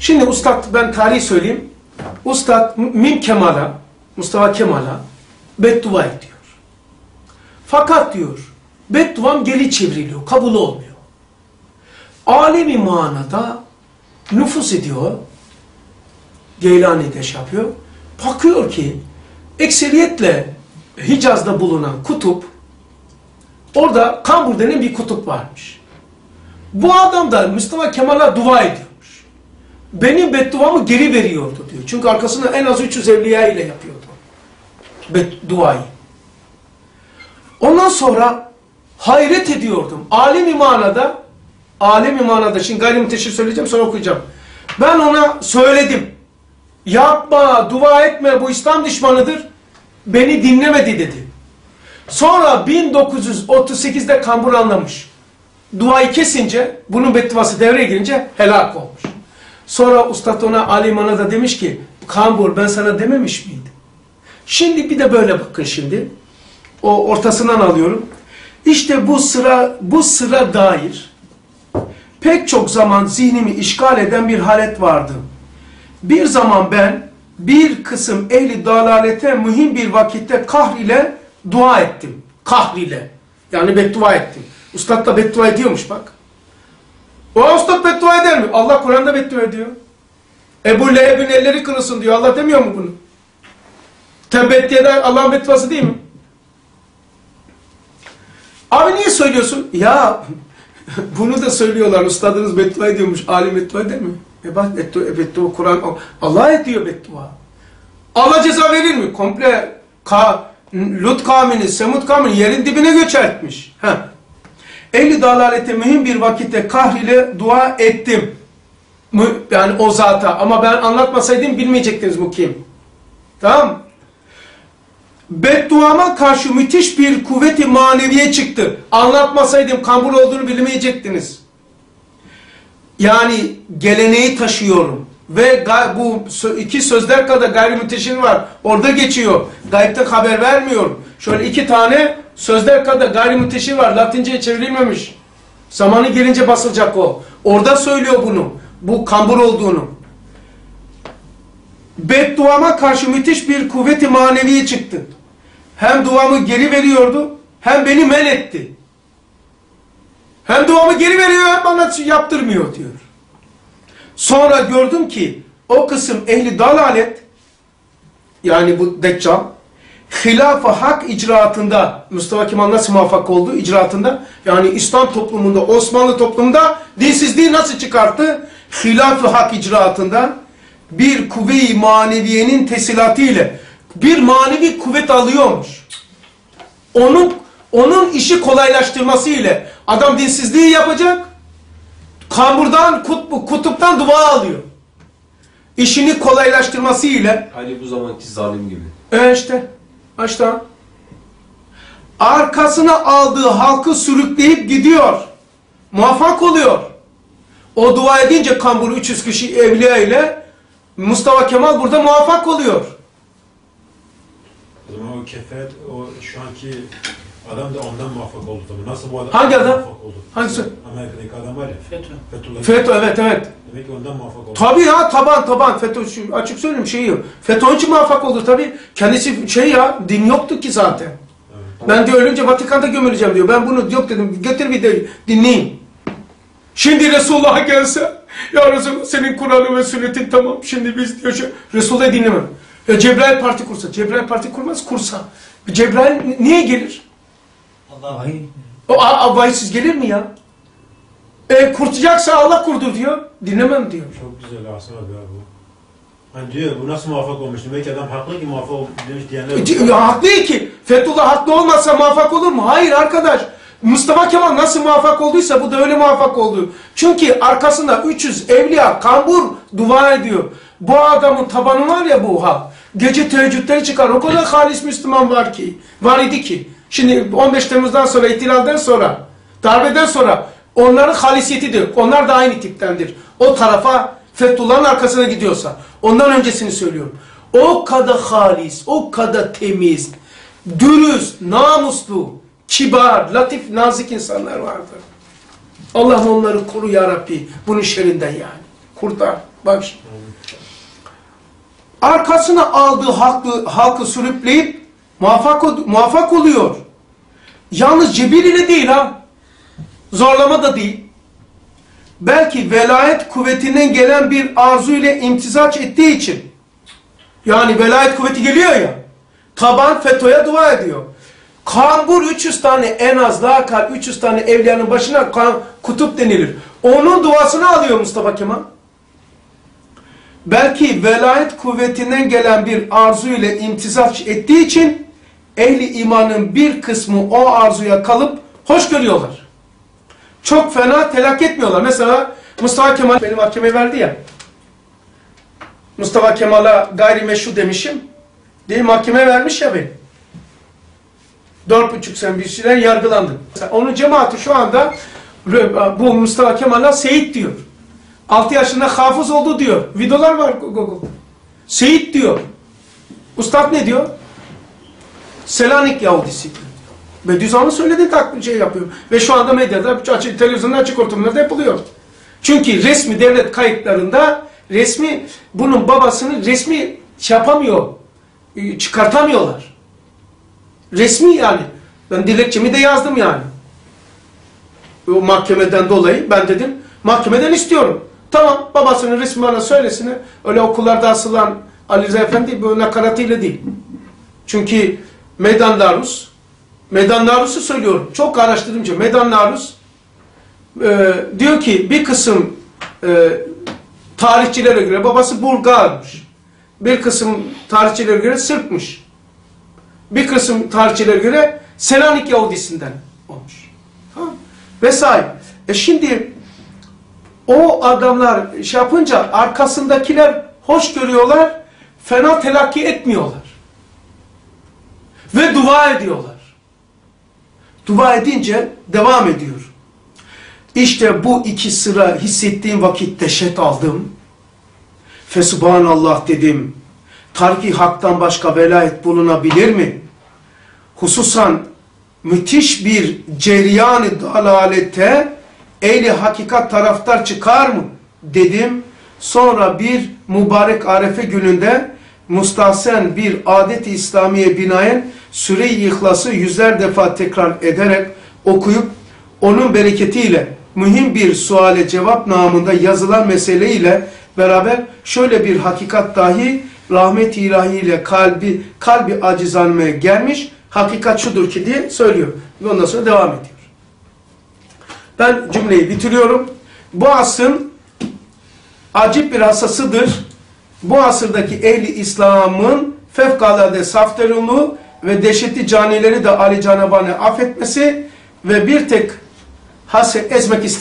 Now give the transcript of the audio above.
Şimdi Ustad ben tarih söyleyeyim. Ustad Mim Kemal'a, Mustafa Kemal'a beddua ediyor. Fakat diyor, bedduam geri çevriliyor, kabul olmuyor. Alemi manada nüfus ediyor, Geylani'de şey yapıyor. Bakıyor ki, ekseriyetle Hicaz'da bulunan kutup, orada Kambur denen bir kutup varmış. Bu adam da Mustafa Kemal'a dua ediyormuş. Benim bedduamı geri veriyordu diyor. Çünkü arkasında en az 300 evliya ile yapıyordu. Bedduayı. Ondan sonra hayret ediyordum. Alim imanada, alim imanada, şimdi gayrimüteşir söyleyeceğim sonra okuyacağım. Ben ona söyledim. Yapma, dua etme, bu İslam düşmanıdır. Beni dinlemedi dedi. Sonra 1938'de kambur anlamış. Duayı kesince, bunun bedduası devreye girince helak olmuş. Sonra ustad ona alimana da demiş ki, kambur ben sana dememiş miydim? Şimdi bir de böyle bakın şimdi. O ortasından alıyorum. İşte bu sıra bu sıra dair pek çok zaman zihnimi işgal eden bir halet vardı. Bir zaman ben bir kısım ehli dalalete mühim bir vakitte kahr ile dua ettim. Kahr ile. Yani beddua ettim. Ustad da beddua ediyormuş bak. Ustad beddua eder mi? Allah Kur'an'da beddua ediyor. Ebu Leheb'in elleri kırılsın diyor. Allah demiyor mu bunu? Tebbet diye Allah'ın bedduası değil mi? Abi niye söylüyorsun? Ya bunu da söylüyorlar. Ustadınız beddua ediyormuş. Alim beddua eder mi? E bak beddua, e beddua Kur'an Allah ediyor beddua. Allah ceza verir mi? Komple ka, Lut kavmini, Semud kavmini yerin dibine göç etmiş. Heh. Ehli dalalete mühim bir vakitte kahriyle dua ettim. Yani o zata. Ama ben anlatmasaydım bilmeyecektiniz bu kim. Tamam Bedduama karşı müthiş bir kuvveti maneviye çıktı. Anlatmasaydım kambur olduğunu bilmeyecektiniz. Yani geleneği taşıyorum. Ve bu iki sözler kadar gayrimüteşir var. Orada geçiyor. Gayipte haber vermiyorum. Şöyle iki tane sözler kadar gayrimüteşir var. Latinceye çevrilmemiş. Zamanı gelince basılacak o. Orada söylüyor bunu. Bu kambur olduğunu. Bedduama karşı müthiş bir kuvveti maneviye çıktı. Hem duamı geri veriyordu, hem beni men etti. Hem duamı geri veriyor, hem bana yaptırmıyor diyor. Sonra gördüm ki o kısım ehli dalalet yani bu deccal hilaf-ı hak icraatında Mustafa Kemal nasıl muvaffak oldu icraatında yani İslam toplumunda Osmanlı toplumunda dinsizliği nasıl çıkarttı hilaf-ı hak icraatında bir kuvve-i maneviyenin tesilatı bir manevi kuvvet alıyormuş. Onun onun işi kolaylaştırması ile adam dinsizliği yapacak Kamburdan, kutbu, kutuptan dua alıyor. İşini kolaylaştırması ile. Ali bu zamanki zalim gibi. E işte. İşte. Arkasına aldığı halkı sürükleyip gidiyor. Muvaffak oluyor. O dua edince Kambur 300 kişi evliya ile Mustafa Kemal burada muvaffak oluyor. O zaman o kefet, o şu anki Adam da ondan muvaffak oldu tabii. Nasıl bu adam? Hangi adam? Muvaffak oldu. Hangisi? Amerika'daki adam var ya. FETÖ. Fethullah. FETÖ evet evet. Demek ki ondan muvaffak oldu. Tabii ya taban taban FETÖ şu, açık söyleyeyim şey yok. FETÖ için muvaffak oldu tabii. Kendisi şey ya din yoktu ki zaten. Evet. Ben diyor ölünce Vatikan'da gömüleceğim diyor. Ben bunu yok dedim. Getir bir de dinleyin. Şimdi Resulullah gelse ya Resulullah senin Kur'an'ın ve sünnetin tamam. Şimdi biz diyor şu Resulullah'ı dinlemem. Ya Cebrail parti kursa. Cebrail parti kurmaz kursa. Cebrail niye gelir? Allah O vahiysiz gelir mi ya? E kurtacaksa Allah kurdur diyor. Dinlemem diyor. Çok güzel Asım abi bu. Hani diyor bu nasıl muvaffak olmuş? Demek ki adam haklı ki muvaffak demiş diyenler. E, haklı ki. Fethullah haklı olmazsa muvaffak olur mu? Hayır arkadaş. Mustafa Kemal nasıl muvaffak olduysa bu da öyle muvaffak oldu. Çünkü arkasında 300 evliya kambur dua ediyor. Bu adamın tabanı var ya bu ha. Gece teheccüdleri çıkar. O kadar halis Müslüman var ki. Var idi ki. Şimdi 15 Temmuz'dan sonra, ihtilalden sonra, darbeden sonra onların halisiyetidir. Onlar da aynı tiptendir. O tarafa Fethullah'ın arkasına gidiyorsa. Ondan öncesini söylüyorum. O kadar halis, o kadar temiz, dürüst, namuslu, kibar, latif, nazik insanlar vardır. Allah onları koru ya Rabbi bunun şerrinden yani. Kurtar. Bak şimdi. Arkasına aldığı halkı, halkı sürükleyip muvaffak, muvaffak oluyor. Yalnız cebir ile değil ha. Zorlama da değil. Belki velayet kuvvetinden gelen bir arzu ile imtizaç ettiği için. Yani velayet kuvveti geliyor ya. Taban FETÖ'ye dua ediyor. Kambur 300 tane en az daha kal 300 tane evliyanın başına kan, kutup denilir. Onun duasını alıyor Mustafa Kemal. Belki velayet kuvvetinden gelen bir arzu ile imtizaç ettiği için ehli imanın bir kısmı o arzuya kalıp hoş görüyorlar. Çok fena telak etmiyorlar. Mesela Mustafa Kemal beni mahkemeye verdi ya. Mustafa Kemal'a gayrimeşru demişim. Değil mahkemeye vermiş ya beni. Dört buçuk sene bir süre yargılandım. Onun cemaati şu anda bu Mustafa Kemal'a Seyit diyor. 6 yaşında hafız oldu diyor. Videolar var Google. Seyit diyor. Ustad ne diyor? Selanik Yahudisi. Bediüzzaman'ın söylediği taklit şey yapıyor. Ve şu anda medyada, açık, televizyonda açık ortamlarda yapılıyor. Çünkü resmi devlet kayıtlarında resmi bunun babasını resmi şey yapamıyor. e, Çıkartamıyorlar. Resmi yani. Ben dilekçemi de yazdım yani. O mahkemeden dolayı ben dedim mahkemeden istiyorum. Tamam babasının resmi bana söylesin. Öyle okullarda asılan Ali Rıza Efendi bu nakaratıyla değil. Çünkü Meydan Larus Meydan Larus'u söylüyorum. Çok araştırınca Meydan Larus e, diyor ki bir kısım e, tarihçilere göre babası Bulgarmış. Bir kısım tarihçilere göre Sırpmış. Bir kısım tarihçilere göre Selanik Yahudisinden olmuş. Tamam. Vesaire. E şimdi o adamlar şey yapınca arkasındakiler hoş görüyorlar, fena telakki etmiyorlar. Ve dua ediyorlar. Dua edince devam ediyor. İşte bu iki sıra hissettiğim vakit dehşet aldım. Fesubhanallah dedim. Tarki haktan başka velayet bulunabilir mi? Hususan müthiş bir ceryan-ı dalalete ehli hakikat taraftar çıkar mı? Dedim. Sonra bir mübarek arefe gününde mustahsen bir adet-i İslamiye binaen Süre-i İhlas'ı yüzler defa tekrar ederek okuyup onun bereketiyle mühim bir suale cevap namında yazılan meseleyle beraber şöyle bir hakikat dahi rahmet-i ilahiyle kalbi kalbi acizanmaya gelmiş hakikat şudur ki diye söylüyor. Ve ondan sonra devam ediyor. Ben cümleyi bitiriyorum. Bu asrın acip bir hasasıdır. Bu asırdaki ehli İslam'ın fevkalade safterunluğu ve dehşetli canileri de Ali Canaban'ı affetmesi ve bir tek hase ezmek istemiyor.